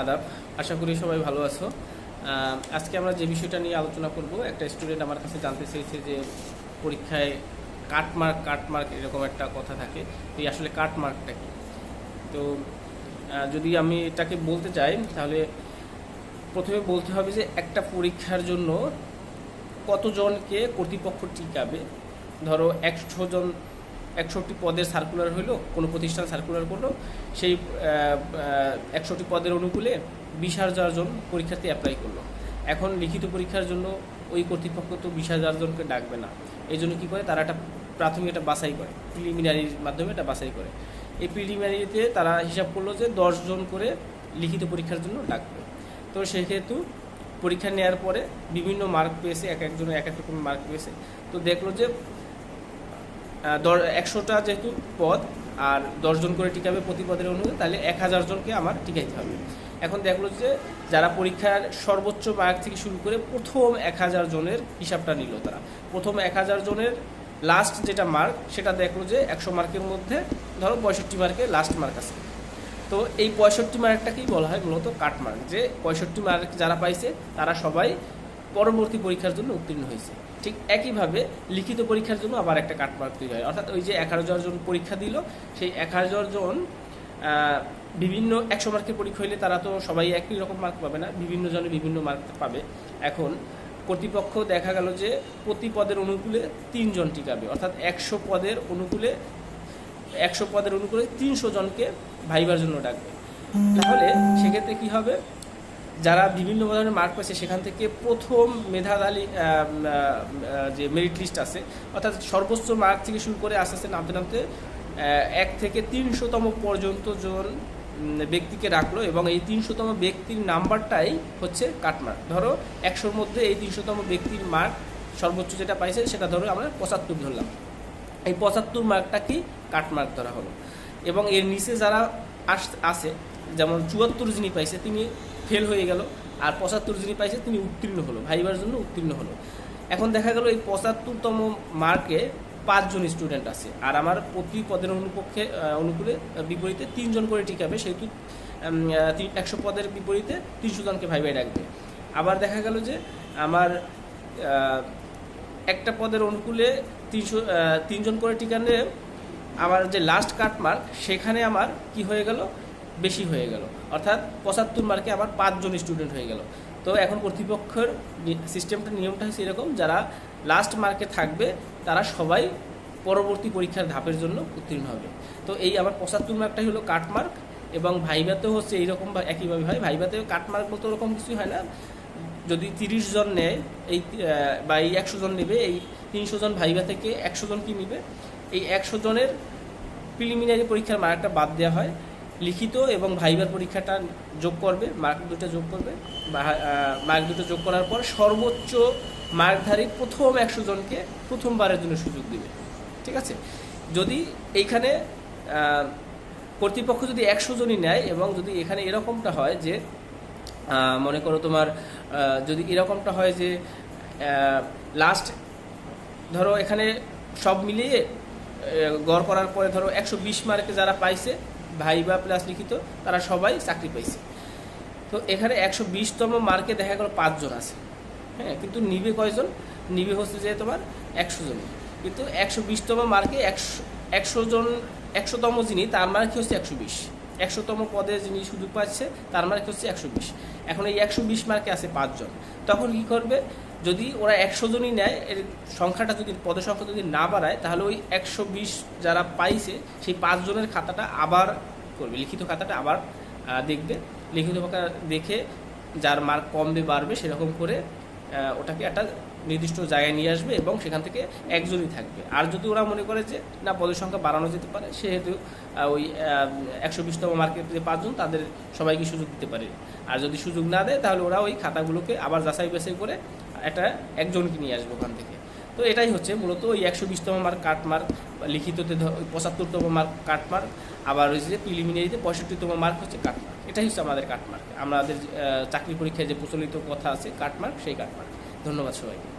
আদাব। আশা করি সবাই ভালো আছো। আজকে আমরা যে বিষয়টা নিয়ে আলোচনা করব, একটা স্টুডেন্ট আমার কাছে জানতে চেয়েছে যে পরীক্ষায় কাটমার্ক কাটমার্ক এরকম একটা কথা থাকে। তো এই আসলে কাটমার্কটা কি? তো যদি আমি এটাকে বলতে চাই, তাহলে প্রথমে বলতে হবে যে একটা পরীক্ষার জন্য কতজনকে কর্তৃপক্ষ টিকাবে? ধরো একশো জন একষট্টি পদের সার্কুলার হইল, কোনো প্রতিষ্ঠান সার্কুলার করল, সেই একষট্টি পদের অনুকূলে বিশ হাজার জন পরীক্ষার্থী অ্যাপ্লাই করল। এখন লিখিত পরীক্ষার জন্য ওই কর্তৃপক্ষ তো বিশ হাজার জনকে ডাকবে না। এই জন্য কী করে? তারা একটা প্রাথমিক একটা বাছাই করে প্রিলিমিনারির মাধ্যমে একটা বাছাই করে। এই প্রিলিমিনারিতে তারা হিসাব করল যে জন করে লিখিত পরীক্ষার জন্য ডাকবে। তো সেহেতু পরীক্ষা নেওয়ার পরে বিভিন্ন মার্ক পেয়েছে, এক একজনে এক এক রকম মার্ক পেয়েছে। তো দেখল যে একশোটা যেহেতু পদ, আর দশজন করে টিকাবে প্রতি পদের অনুযায়ী, তাহলে এক হাজার জনকে আমার টিকাইতে হবে। এখন দেখল যে যারা পরীক্ষার সর্বোচ্চ মার্ক থেকে শুরু করে প্রথম এক হাজার জনের হিসাবটা নিল তারা। প্রথম এক হাজার জনের লাস্ট যেটা মার্ক, সেটা দেখল যে একশো মার্কের মধ্যে ধরো পঁয়ষট্টি মার্কে লাস্ট মার্ক আছে। তো এই পঁয়ষট্টি মার্কটাকেই বলা হয় মূলত কাট মার্ক, যে পঁয়ষট্টি মার্ক যারা পাইছে, তারা সবাই পরবর্তী পরীক্ষার জন্য উত্তীর্ণ হয়েছে। ঠিক একইভাবে লিখিত পরীক্ষার জন্য আবার একটা কাট মার্ক তৈরি হয়। অর্থাৎ ওই যে এক হাজার জন পরীক্ষা দিল, সেই এক হাজার জন বিভিন্ন একশো মার্কের পরীক্ষা হইলে তারা তো সবাই একই রকম মার্ক পাবে না, বিভিন্ন জনে বিভিন্ন মার্ক পাবে। এখন কর্তৃপক্ষ দেখা গেল যে প্রতি পদের অনুকূলে তিনজন টিকাবে। অর্থাৎ একশো পদের অনুকূলে, একশো পদের অনুকূলে তিনশো জনকে ভাইবার জন্য ডাকবে। তাহলে সেক্ষেত্রে কি হবে? যারা বিভিন্ন ধরনের মার্ক পাচ্ছে সেখান থেকে প্রথম মেধাদালি যে মেরিট লিস্ট আছে, অর্থাৎ সর্বোচ্চ মার্ক থেকে শুরু করে আস্তে আস্তে নামতে নামতে এক থেকে তিনশোতম পর্যন্ত জন ব্যক্তিকে রাখল এবং এই তিনশোতম ব্যক্তির নাম্বারটাই হচ্ছে কাটমার্ক ধরো, একশোর মধ্যে এই তিনশোতম ব্যক্তির মার্ক সর্বোচ্চ যেটা পাইছে, সেটা ধরো আমরা পঁচাত্তর ধরলাম। এই পঁচাত্তর মার্কটা কি? কাটমার্ক ধরা হলো। এবং এর নিচে যারা আস, আছে যেমন চুয়াত্তর যিনি পাইছে, তিনি ফেল হয়ে গেল। আর পঁচাত্তর যিনি পাইছে, তিনি উত্তীর্ণ হলো, ভাইবার জন্য উত্তীর্ণ হলো। এখন দেখা গেল এই পঁচাত্তরতম মার্কে পাঁচজন স্টুডেন্ট আছে। আর আমার প্রতি পদের অনুপক্ষে অনুকূলে বিপরীতে তিনজন করে টিকাবে, সেহেতু একশো পদের বিপরীতে তিনশো জনকে ভাই ভাই ডাকবে। আবার দেখা গেল যে আমার একটা পদের অনুকূলে তিনশো তিনজন করে টিকা নিয়ে। আমার যে লাস্ট কাট মার্ক সেখানে আমার কি হয়ে গেল? বেশি হয়ে গেল। অর্থাৎ পঁচাত্তর মার্কে আবার পাঁচজন স্টুডেন্ট হয়ে গেল। তো এখন কর্তৃপক্ষের সিস্টেমটা নিয়মটা হচ্ছে এরকম, যারা লাস্ট মার্কে থাকবে, তারা সবাই পরবর্তী পরীক্ষার ধাপের জন্য উত্তীর্ণ হবে। তো এই আমার পঁচাত্তর মার্কটাই হলো কাট মার্ক এবং ভাইভাতেও হচ্ছে এইরকম একইভাবে হয়। ভাইভাতেও কাট মার্ক বলতে ওরকম কিছুই হয় না। যদি তিরিশ জন নেয়, এই বা এই একশো জন নেবে, এই তিনশো জন ভাইবা থেকে একশো জন কি নিবে? এই একশো জনের প্রিলিমিনারি পরীক্ষার মার্কটা বাদ দেওয়া হয়। লিখিত এবং ভাইবার পরীক্ষাটা যোগ করবে মার্ক দুটো যোগ করবে। মার্ক দুটো যোগ করার পর সর্বোচ্চ মার্কধারী প্রথম একশো জনকে প্রথমবারের জন্য সুযোগ দিবে। ঠিক আছে? যদি এইখানে কর্তৃপক্ষ যদি একশো জনই নেয় এবং যদি এখানে এরকমটা হয় যে মনে করো তোমার যদি এরকমটা হয় যে লাস্ট ধরো এখানে সব মিলিয়ে গড় করার পরে ধরো একশো বিশ মার্কে যারা পাইছে ভাইবা প্লাস লিখিত, তারা সবাই চাকরি পাইছে। তো এখানে একশো বিশতম মার্কে দেখা গেল পাঁচজন আছে। হ্যাঁ কিন্তু নিবে কয়জন? নিবে হচ্ছে যে তোমার একশো জন। কিন্তু একশো বিশতম মার্কে একশো একশো জন, একশোতম যিনি, তার মার্ক হচ্ছে একশো বিশ। একশোতম পদে যিনি সুযোগ পাচ্ছে, তার মার্ক হচ্ছে একশো বিশ। এখন এই একশো বিশ মার্কে আছে পাঁচজন। তখন কি করবে? যদি ওরা একশো জনই নেয়, এর সংখ্যাটা যদি পদের সংখ্যা যদি না বাড়ায়, তাহলে ওই একশো বিশ যারা পাইছে, সেই পাঁচজনের খাতাটা আবার করবে, লিখিত খাতাটা আবার দেখবে। লিখিত খাতা দেখে যার মার্ক কমবে বাড়বে, সেরকম করে ওটাকে একটা নির্দিষ্ট জায়গায় নিয়ে আসবে এবং সেখান থেকে একজনই থাকবে। আর যদি ওরা মনে করে যে, না পদের সংখ্যা বাড়ানো যেতে পারে, সেহেতু ওই একশো বিশতম মার্কের যে পাঁচজন, তাদের সবাইকে সুযোগ দিতে পারে। আর যদি সুযোগ না দেয়, তাহলে ওরা ওই খাতাগুলোকে আবার যাচাই বাছাই করে একটা একজনকে নিয়ে আসব ওখান থেকে। তো এটাই হচ্ছে মূলত ওই একশো বিশতম মার্ক কাটমার্ক লিখিততে পঁচাত্তরতম মার্ক কাটমার্ক আবার ওই যে প্রিলিমিনারিতে পঁয়ষট্টিতম মার্ক হচ্ছে কাটমার্ক এটাই হচ্ছে আমাদের কাটমার্ক আমাদের চাকরি পরীক্ষায় যে প্রচলিত কথা আছে কাটমার্ক সেই কাটমার্ক ধন্যবাদ সবাইকে।